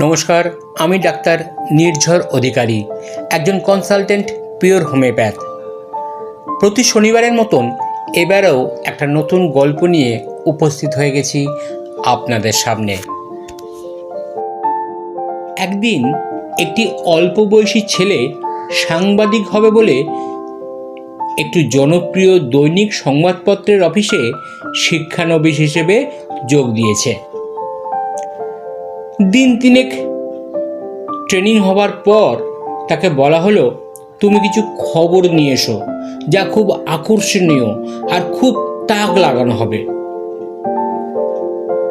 নমস্কার, আমি ডাক্তার নির্ঝর অধিকারী, একজন কনসালটেন্ট পিওর হোমিওপ্যাথ প্রতি শনিবারের মতন এবারেও একটা নতুন গল্প নিয়ে উপস্থিত হয়ে গেছি আপনাদের সামনে। একদিন একটি অল্প বয়সী ছেলে সাংবাদিক হবে বলে একটি জনপ্রিয় দৈনিক সংবাদপত্রের অফিসে শিক্ষানবিশ হিসেবে যোগ দিয়েছে। দিন তিনেক ট্রেনিং হবার পর তাকে বলা হলো, তুমি কিছু খবর নিয়ে এসো যা খুব আকর্ষণীয় আর খুব তাক লাগানো হবে।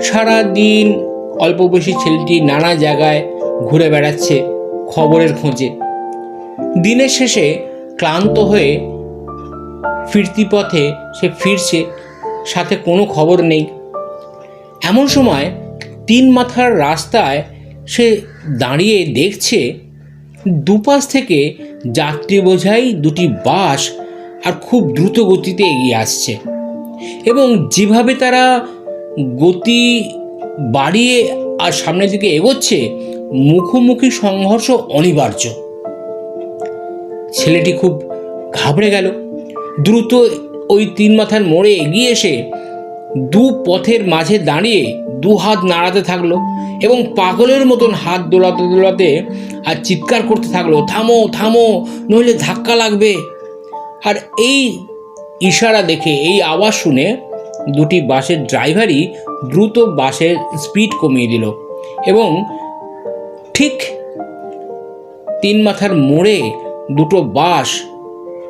সারা দিন অল্প বয়সী ছেলেটি নানা জায়গায় ঘুরে বেড়াচ্ছে খবরের খোঁজে। দিনের শেষে ক্লান্ত হয়ে ফিরতি পথে সে ফিরছে, সাথে কোনো খবর নেই। এমন সময় তিন মাথার রাস্তায় সে দাঁড়িয়ে দেখছে দুপাশ থেকে যাত্রী বোঝাই দুটি বাস আর খুব দ্রুত গতিতে এগিয়ে আসছে। এবং যেভাবে তারা গতি বাড়িয়ে আর সামনের দিকে এগোচ্ছে, মুখোমুখি সংঘর্ষ অনিবার্য। ছেলেটি খুব ঘাবড়ে গেল। দ্রুত ওই তিন মাথার মোড়ে এগিয়ে এসে দু পথের মাঝে দাঁড়িয়ে দু হাত নাড়াতে থাকল এবং পাগলের মতন হাত দোলাতে দোলাতে আর চিৎকার করতে থাকল, থামো থামো, নইলে ধাক্কা লাগবে। আর এই ইশারা দেখে, এই আওয়াজ শুনে দুটি বাসের ড্রাইভারই দ্রুত বাসের স্পিড কমিয়ে দিল এবং ঠিক তিন মাথার মোড়ে দুটো বাস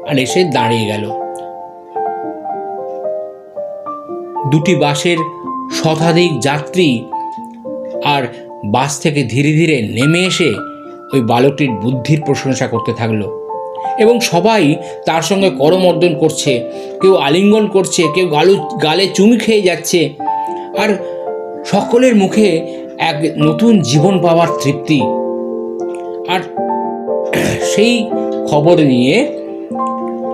আর এসে দাঁড়িয়ে গেল। দুটি বাসের শতাধিক যাত্রী আর বাস থেকে ধীরে ধীরে নেমে এসে ওই বালকটির বুদ্ধির প্রশংসা করতে থাকল। এবং সবাই তার সঙ্গে করমর্দন করছে, কেউ আলিঙ্গন করছে, কেউ গালু, গালে চুমি খেয়ে যাচ্ছে আর সকলের মুখে এক নতুন জীবন পাওয়ার তৃপ্তি। আর সেই খবর নিয়ে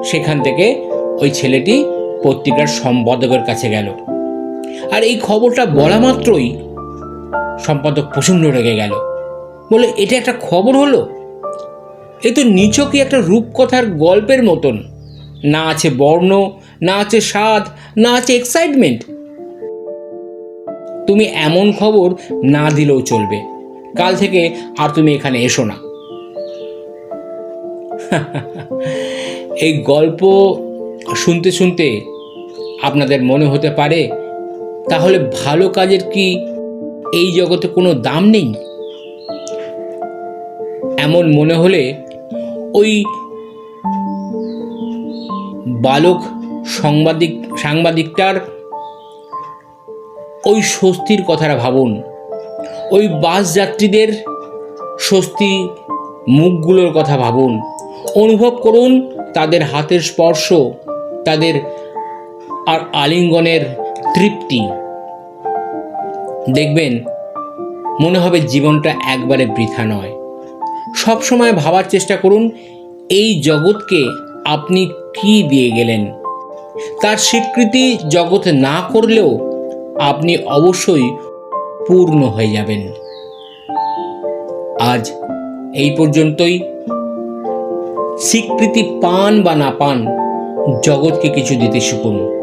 সেখান থেকে ওই ছেলেটি পত্রিকার সম্পাদকের কাছে গেল। আর এই খবরটা বলা মাত্রই সম্পাদক প্রচণ্ড রেগে গেল। বলে, এটা একটা খবর হলো? এ তো নিছকই একটা রূপকথার গল্পের মতন। না আছে বর্ণ, না আছে স্বাদ, না আছে এক্সাইটমেন্ট তুমি এমন খবর না দিলেও চলবে। কাল থেকে আর তুমি এখানে এসো না। এই গল্প শুনতে শুনতে আপনাদের মনে হতে পারে তাহলে ভালো কাজের কি এই জগতে কোনো দাম নেই? এমন মনে হলে ওই বালক সাংবাদিক, সাংবাদিকটার ওই স্বস্তির কথাটা ভাবুন। ওই বাস যাত্রীদের স্বস্তি মুখগুলোর কথা ভাবুন। অনুভব করুন তাদের হাতের স্পর্শ, তাদের আর আলিঙ্গনের তৃপ্তি। দেখবেন, মনে হবে জীবনটা একবারে বৃথা নয়। সব সময় ভাবার চেষ্টা করুন, এই জগৎকে আপনি কি দিয়ে গেলেন? তার স্বীকৃতি জগৎ না করলেও আপনি অবশ্যই পূর্ণ হয়ে যাবেন। আজ এই পর্যন্তই। স্বীকৃতি পান বা না পান, জগৎকে কিছু দিতে শিখুন।